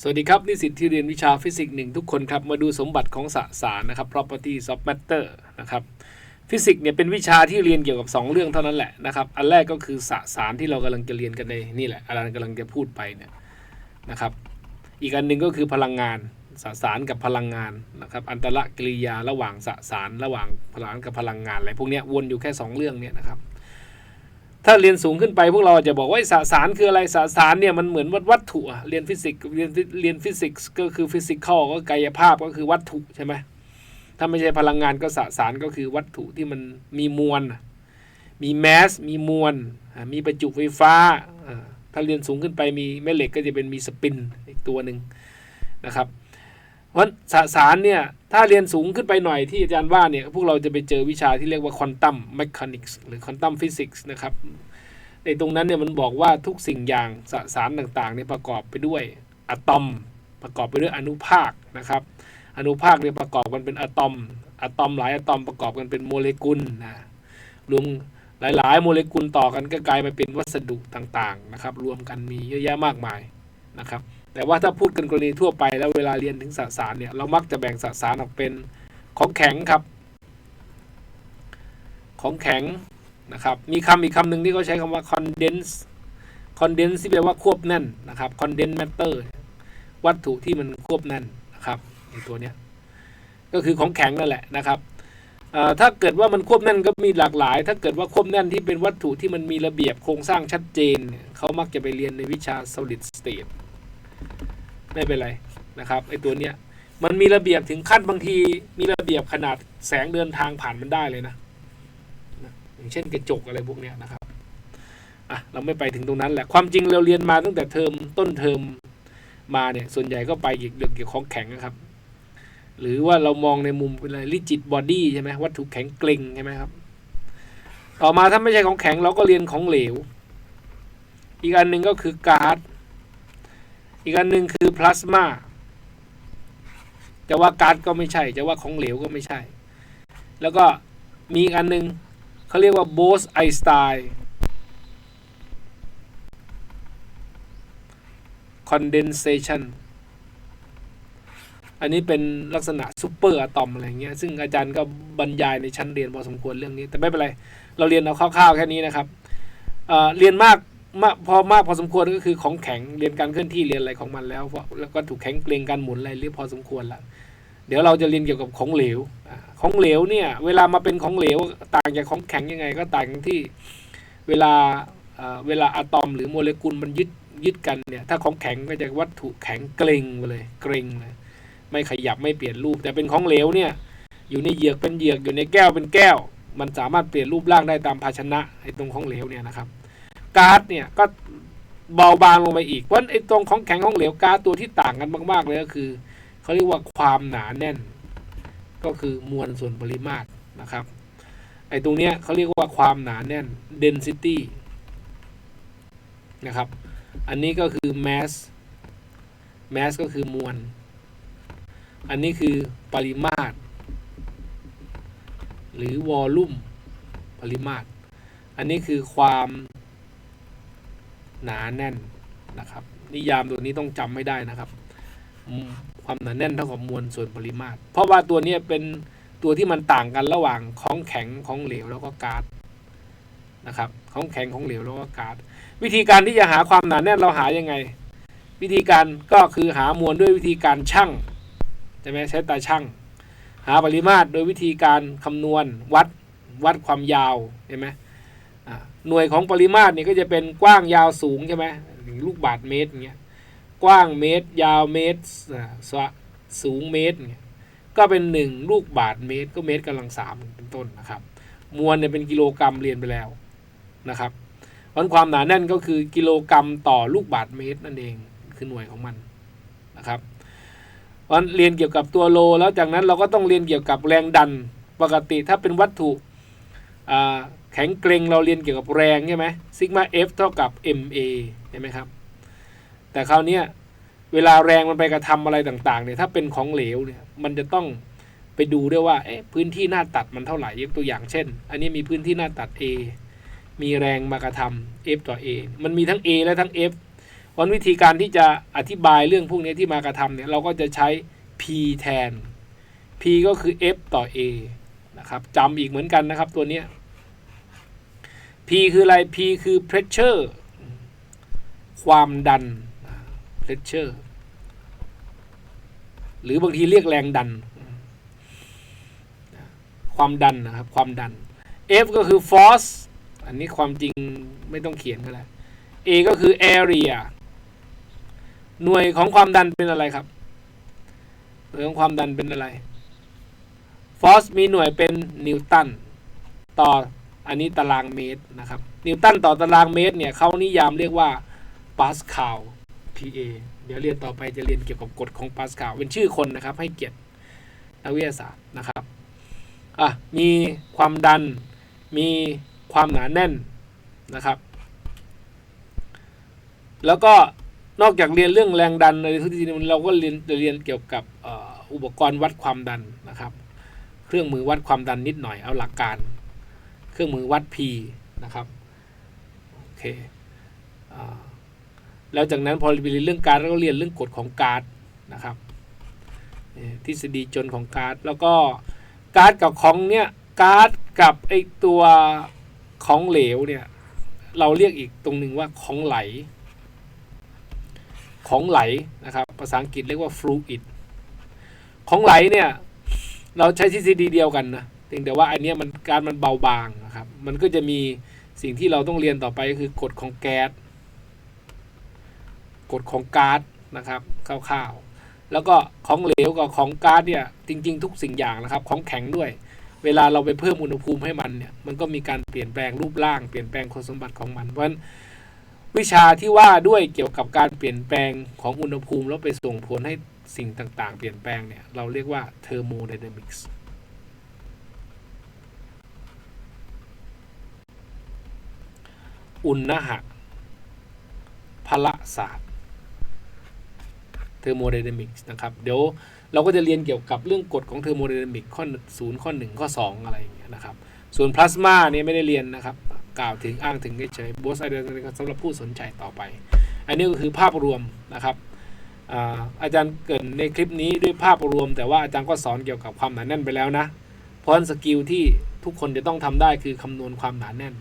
สวัสดีครับ นิสิตที่เรียนวิชาฟิสิกส์หนึ่งทุกคนครับ มาดูสมบัติของสสารนะครับ properties of matter นะครับฟิสิกส์เนี่ยเป็นวิชาที่เรียนเกี่ยวกับ 2 เรื่องเท่านั้นแหละนะครับอันแรกก็คือสสารที่เรากำลังจะเรียนกันในนี่แหละอาจารย์กำลังจะพูดไปเนี่ยนะครับอีกอันหนึ่งก็คือพลังงานสสารกับพลังงานนะครับอันตรกิริยาระหว่างสสารระหว่างพลังกับพลังงานอะไรพวกนี้วนอยู่แค่ 2 เรื่องเนี่ยนะครับ ถ้าเรียนสูงขึ้นไปพวกเราจะบอกว่าสสารคืออะไรสสารเนี่ยมันเหมือนวัตถุเรียนฟิสิกส์เรียนเรียนฟิสิกส์ก็คือฟิสิกอลก็กายภาพก็คือวัตถุใช่ไหมถ้าไม่ใช่พลังงานก็สสารก็คือวัตถุที่มันมีมวล มีแมสมีมวล มีประจุไฟฟ้า ถ้าเรียนสูงขึ้นไปมีแม่เหล็กก็จะเป็นมีสปินอีกตัวหนึ่งนะครับ เพราะสสารเนี่ย ถ้าเรียนสูงขึ้นไปหน่อยที่อาจารย์ว่าเนี่ย พวกเราจะไปเจอวิชาที่เรียกว่าควอนตัมแมชานิกส์หรือควอนตัมฟิสิกส์นะครับในตรงนั้นเนี่ยมันบอกว่าทุกสิ่งอย่างสสารต่างๆเนี่ยประกอบไปด้วยอะตอม ประกอบไปด้วยอนุภาคนะครับ อนุภาคเนี่ยประกอบกันเป็นอะตอมอะตอมหลายอะตอมประกอบกันเป็นโมเลกุลนะรวมหลาย ๆ โมเลกุลต่อกันก็กลายมาเป็นวัสดุต่างๆนะครับ รวมกันมีเยอะแยะมากมายนะครับ แต่ว่าถ้าพูดกันกรณีทั่วไปแล้วเวลาเรียนถึงสสารเนี่ยเรามักจะแบ่งสสารออกเป็นของแข็งครับ ของแข็งนะครับมีคำอีกคำหนึ่งที่เขาใช้คำว่า condense condense ที่แปลว่าควบแน่นนะครับ condense matter วัตถุที่มันควบแน่นนะครับในตัวเนี้ยก็คือของแข็งนั่นแหละนะครับถ้าเกิดว่ามันควบแน่นก็มีหลากหลาย ถ้าเกิดว่าควบแน่นที่เป็นวัตถุที่มันมีระเบียบโครงสร้างชัดเจน เขามักจะไปเรียนในวิชา solid state ไม่เป็นไรนะครับไอตัวเนี้ยมันมีระเบียบถึงขั้นบางทีมีระเบียบขนาดแสงเดินทางผ่านมันได้เลยนะอย่างเช่นกระจกอะไรพวกเนี้ยนะครับอะเราไม่ไปถึงตรงนั้นแหละความจริงเราเรียนมาตั้งแต่เทอมต้นเทอมมาเนี่ยส่วนใหญ่ก็ไปเรื่องเกี่ยวกับของแข็งนะครับ หรือว่าเรามองในมุมเป็นอะไรริจิตบอดี้ใช่ไหมวัตถุแข็งเกร็งใช่ไหมครับ ต่อมาถ้าไม่ใช่ของแข็งเราก็เรียนของเหลว อีกอันหนึ่งก็คือก๊าซ อีกอันหนึ่งคือพลาสมาจะว่าก๊าซก็ไม่ใช่ จะว่าของเหลวก็ไม่ใช่ แล้วก็มีอีกอันหนึ่งเขาเรียกว่าโบสไอสไตน์คอนเดนเซชันอันนี้เป็นลักษณะซูเปอร์อะตอมอะไรเงี้ย ซึ่งอาจารย์ก็บรรยายในชั้นเรียนพอสมควรเรื่องนี้ แต่ไม่เป็นไร เราเรียนเอาคร่าวๆแค่นี้นะครับเเรียนมาก มากพอมากพอสมควรก็คือของแข็งเรียนการเคลื่อนที่เรียนอะไรของมันแล้วแล้วก็ถูกแข็งเกรงการหมุนอะไรเรียบพอสมควรล้วเดี๋ยวเราจะเรียนเกี่ยวกับของเหลว ของเหลวเนี่ยเวลามาเป็นของเหลวต่างจากของแข็งยังไงก็ต่างที่เวลาเวลาอะตอมหรือโมเลกุลมันยึดยึดกันเนี่ยถ้าของแข็งก็จะวัตถุแข็งเกร็งไปเลยเกร็งเลยไม่ขยับไม่เปลี่ยนรูป แต่เป็นของเหลวเนี่ยอยู่ในเหยือกเป็นเหยือกอยู่ในแก้วเป็นแก้ว มันสามารถเปลี่ยนรูปร่างได้ตามภาชนะไอ้ตรงของเหลวเนี่ยนะครับ ก๊าซเนี่ยก็เบาบางลงไปอีกเพราะไอ้ตรงของแข็งของเหลวก๊าซตัวที่ต่างกันมากๆเลยก็คือเขาเรียกว่าความหนาแน่น ก็คือมวลส่วนปริมาตรนะครับไอ้ตรงเนี้ยเขาเรียกว่าความหนาแน่น density นะครับ อันนี้ก็คือ mass mass ก็คือมวล อันนี้คือปริมาตร หรือ volume ปริมาตร อันนี้คือความ หนาแน่นนะครับ นิยามตัวนี้ต้องจำไม่ได้นะครับ ความหนาแน่นเท่ากับมวลส่วนปริมาตร เพราะว่าตัวนี้เป็นตัวที่มันต่างกันระหว่างของแข็งของเหลวแล้วก็ก๊าซนะครับ ของแข็งของเหลวแล้วก็ก๊าซวิธีการที่จะหาความหนาแน่นเราหายังไง วิธีการก็คือหามวลด้วยวิธีการชั่งใช่ไหมใช้ตาชั่งหาปริมาตรโดยวิธีการคำนวณวัดวัดความยาวใช่ไหม หน่วยของปริมาตรนี่ก็จะเป็นกว้างยาวสูงใช่ไหมลูกบาทเมตรเงี้ยกว้างเมตร ยาวเมตรสูงเมตรเนี่ยก็เป็นหนึ่งลูกบาทเมตร ก็เมตรกำลังสามเป็นต้นนะครับ มวลเนี่ยเป็นกิโลกรัมเรียนไปแล้วนะครับเพราะความหนาแน่นก็คือกิโลกรัมต่อลูกบาทเมตรนั่นเองคือหน่วยของมันนะครับเพราะเรียนเกี่ยวกับตัวโล แล้วจากนั้นเราก็ต้องเรียนเกี่ยวกับแรงดันปกติถ้าเป็นวัตถุ แข็งเกร็งเราเรียนเกี่ยวกับแรงใช่ไหมซิกมา F เท่ากับ ma ใช่ไหมครับ แต่คราวนี้เวลาแรงมันไปกระทำอะไรต่างๆเนี่ยถ้าเป็นของเหลวเนี่ยมันจะต้องไปดูด้วยว่าเอ๊ะพื้นที่หน้าตัดมันเท่าไหร่ยกตัวอย่างเช่น อันนี้มีพื้นที่หน้าตัด A มีแรงมากระทำ F ต่อ A มันมีทั้ง A และทั้ง F วันวิธีการที่จะอธิบายเรื่องพวกนี้ที่มากระทำเนี่ยเราก็จะใช้ P แทน P ก็คือ F ต่อ A นะครับจำอีกเหมือนกันนะครับตัวเนี้ย P คืออะไร P คือ pressure ความดัน pressure หรือบางทีเรียกแรงดัน ความดันนะครับ ความดัน F ก็คือ force อันนี้ความจริงไม่ต้องเขียนก็ได้ A ก็คือ area หน่วยของความดันเป็นอะไรครับ หน่วยของความดันเป็นอะไร force มีหน่วยเป็นนิวตันต่อ อันนี้ตารางเมตรนะครับ นิวตันต่อตารางเมตรเนี่ยเขานิยามเรียกว่าปาสคาล PA เดี๋ยวเรียนต่อไปจะเรียนเกี่ยวกับกฎของปาสคาลเป็นชื่อคนนะครับ ให้เกียรตินักวิทยาศาสตร์นะครับอะมีความดันมีความหนาแน่นนะครับ แล้วก็นอกจากเรียนเรื่องแรงดันในทุกทีเราก็เรียนเรียนเกี่ยวกับอุปกรณ์วัดความดันนะครับ เครื่องมือวัดความดันนิดหน่อยเอาหลักการ เครื่องมือวัด P นะครับโอเคแล้วจากนั้นพอเรียนเรื่องการเราก็เรียนเรื่องกฎของการ์ดนะครับทฤษฎีจนของการ์ดแล้วก็การ์ดกับของเนี้ยการ์ดกับไอตัวของเหลวเนี่ยเราเรียกอีกตรงหนึ่งว่าของไหล ของไหลนะครับภาษาอังกฤษเรียกว่า fluid ของไหลเนี่ยเราใช้ทฤษฎีเดียวกันนะ เพียงแต่ว่าอันเนี้ยมันการมันเบาบางนะครับ มันก็จะมีสิ่งที่เราต้องเรียนต่อไปก็คือกฎของแก๊สกฎของก๊าซนะครับคร่าวๆ แล้วก็ของเหลวกับของก๊าซเนี่ยจริง ๆ ทุกสิ่งอย่างนะครับ ของแข็งด้วย เวลาเราไปเพิ่มอุณหภูมิให้มันเนี่ยมันก็มีการเปลี่ยนแปลงรูปร่างเปลี่ยนแปลงคุณสมบัติของมัน เพราะฉะนั้นวิชาที่ว่าด้วยเกี่ยวกับการเปลี่ยนแปลงของอุณหภูมิแล้วไปส่งผลให้สิ่งต่างๆ เปลี่ยนแปลงเนี่ยเราเรียกว่า thermodynamics อุ อุณหะพละศาสตร์ thermodynamics นะครับ เดี๋ยวเราก็จะเรียนเกี่ยวกับเรื่องกฎของ thermodynamics ข้อ0ข้อ1ข้อ2องอะไรอย่างเงี้ยนะครับ ส่วนพลาสมาเนี่ยไม่ได้เรียนนะครับ กล่าวถึงอ้างถึงเฉยๆ both ideas สำหรับผู้สนใจต่อไป อันนี้ก็คือภาพรวมนะครับอาอาจารย์เกรินในคลิปนี้ด้วยภาพรวม แต่ว่าอาจารย์ก็สอนเกี่ยวกับความหนาแน่นไปแล้วนะ เพราะฉะนั้นสกิลที่ทุกคนจะต้องทำได้คือคำนวณความหนาแน่น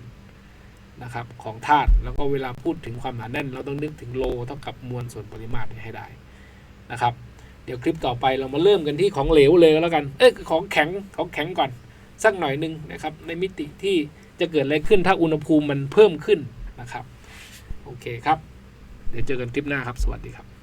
นะครับของธาตุแล้วก็เวลาพูดถึงความหนาแน่น เราต้องนึกถึงโลเท่ากับมวลส่วนปริมาตรให้ได้นะครับ เดี๋ยวคลิปต่อไปเรามาเริ่มกันที่ของเหลวเลยแล้วกันเอ้ยของแข็งของแข็งก่อนสักหน่อยหนึ่งนะครับ ในมิติที่จะเกิดอะไรขึ้นถ้าอุณหภูมิมันเพิ่มขึ้นนะครับ โอเคครับ เดี๋ยวเจอกันคลิปหน้าครับ สวัสดีครับ